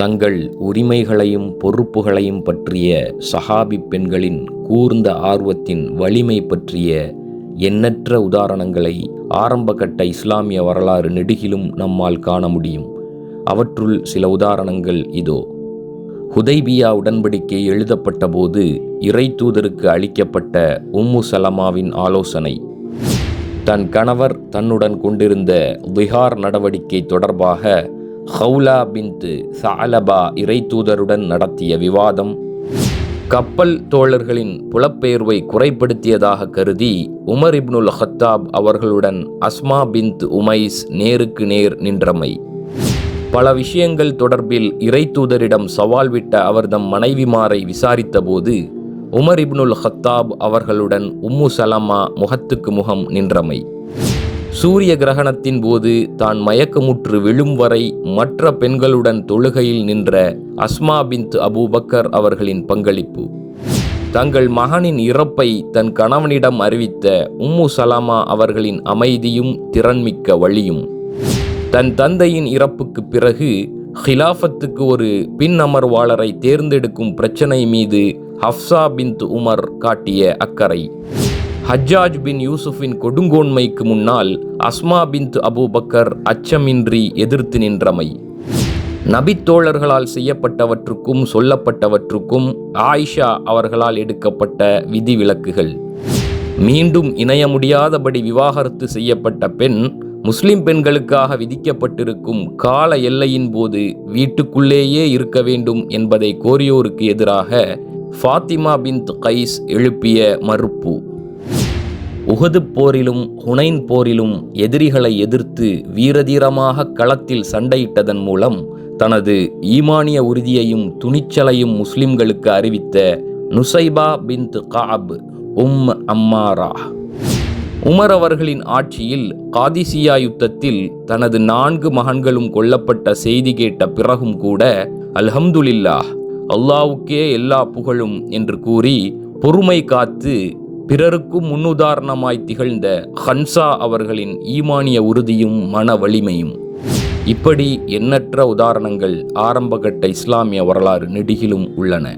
தங்கள் உரிமைகளையும் பொறுப்புகளையும் பற்றிய சஹாபி பெண்களின் கூர்ந்த ஆர்வத்தின் வலிமை பற்றிய எண்ணற்ற உதாரணங்களை ஆரம்பகட்ட இஸ்லாமிய வரலாறு நெடுகிலும் நம்மால் காண முடியும். அவற்றுள் சில உதாரணங்கள் இதோ. ஹுதைபியா உடன்படிக்கை எழுதப்பட்ட போது இறை தூதருக்கு அளிக்கப்பட்ட உம்மு சலமாவின் ஆலோசனை. தன் கணவர் தன்னுடன் கொண்டிருந்த விஹார் நடவடிக்கை தொடர்பாக ஹவுலா பின்து சாலபா இறை தூதருடன் நடத்திய விவாதம் கப்பல் தோழர்களின் புலப்பெயர்வை குறைப்படுத்தியதாக கருதி உமர் இப்னுல் ஹத்தாப் அவர்களுடன் அஸ்மா பின்த் உமைஸ் நேருக்கு நேர் நின்றமை. பல விஷயங்கள் தொடர்பில் இறை தூதரிடம் சவால் விட்ட அவர்தம் மனைவிமாரை விசாரித்தபோது உமர் இப்னுல் ஹத்தாப் அவர்களுடன் உம்மு சலமா முகத்துக்கு முகம் நின்றமை. சூரிய கிரகணத்தின் போது தான் மயக்கமுற்று விழும் வரை மற்ற பெண்களுடன் தொழுகையில் நின்ற அஸ்மா பின்த் அபூபக்கர் அவர்களின் பங்களிப்பு. தங்கள் மகனின் இறப்பை தன் கணவனிடம் அறிவித்த உம்மு சலாமா அவர்களின் அமைதியும் திறன்மிக்க வழியும். தன் தந்தையின் இறப்புக்கு பிறகு ஹிலாஃபத்துக்கு ஒரு பின் அமர்வாளரை தேர்ந்தெடுக்கும் பிரச்சனை மீது ஹப்சா பின்த் உமர் காட்டிய அக்கறை. ஹஜ்ஜாஜ் பின் யூசுஃபின் கொடுங்கோன்மைக்கு முன்னால் அஸ்மா பின்த் அபூபக்கர் அச்சமின்றி எதிர்த்து நின்றமை. நபித்தோழர்களால் செய்யப்பட்டவற்றுக்கும் சொல்லப்பட்டவற்றுக்கும் ஆயிஷா அவர்களால் எடுக்கப்பட்ட விதிவிலக்குகள். மீண்டும் இணைய முடியாதபடி விவாகரத்து செய்யப்பட்ட பெண் முஸ்லிம் பெண்களுக்காக விதிக்கப்பட்டிருக்கும் கால எல்லையின் போது வீட்டுக்குள்ளேயே இருக்க வேண்டும் என்பதை கோரியோருக்கு எதிராக ஃபாத்திமா பின்த் கைஸ் எழுப்பிய மறுப்பு. உகது போரிலும் ஹுனைன் போரிலும் எதிரிகளை எதிர்த்து வீரதீரமாக களத்தில் சண்டையிட்டதன் மூலம் தனது ஈமானிய உறுதியையும் துணிச்சலையும் முஸ்லிம்களுக்கு அறிவித்த நுசைபா பின் காப் உம் அம்மாரா. உமர் அவர்களின் ஆட்சியில் காதிசியா யுத்தத்தில் தனது நான்கு மகன்களும் கொல்லப்பட்ட செய்தி கேட்ட பிறகும் கூட அல்ஹம்துலில்லாஹ் அல்லாவுக்கே எல்லா புகழும் என்று கூறி பொறுமை காத்து பிறருக்கும் முன்னுதாரணமாய் திகழ்ந்த ஹன்சா அவர்களின் ஈமானிய உறுதியும் மன வலிமையும். இப்படி எண்ணற்ற உதாரணங்கள் ஆரம்பகட்ட இஸ்லாமிய வரலாறு நெடுகிலும் உள்ளன.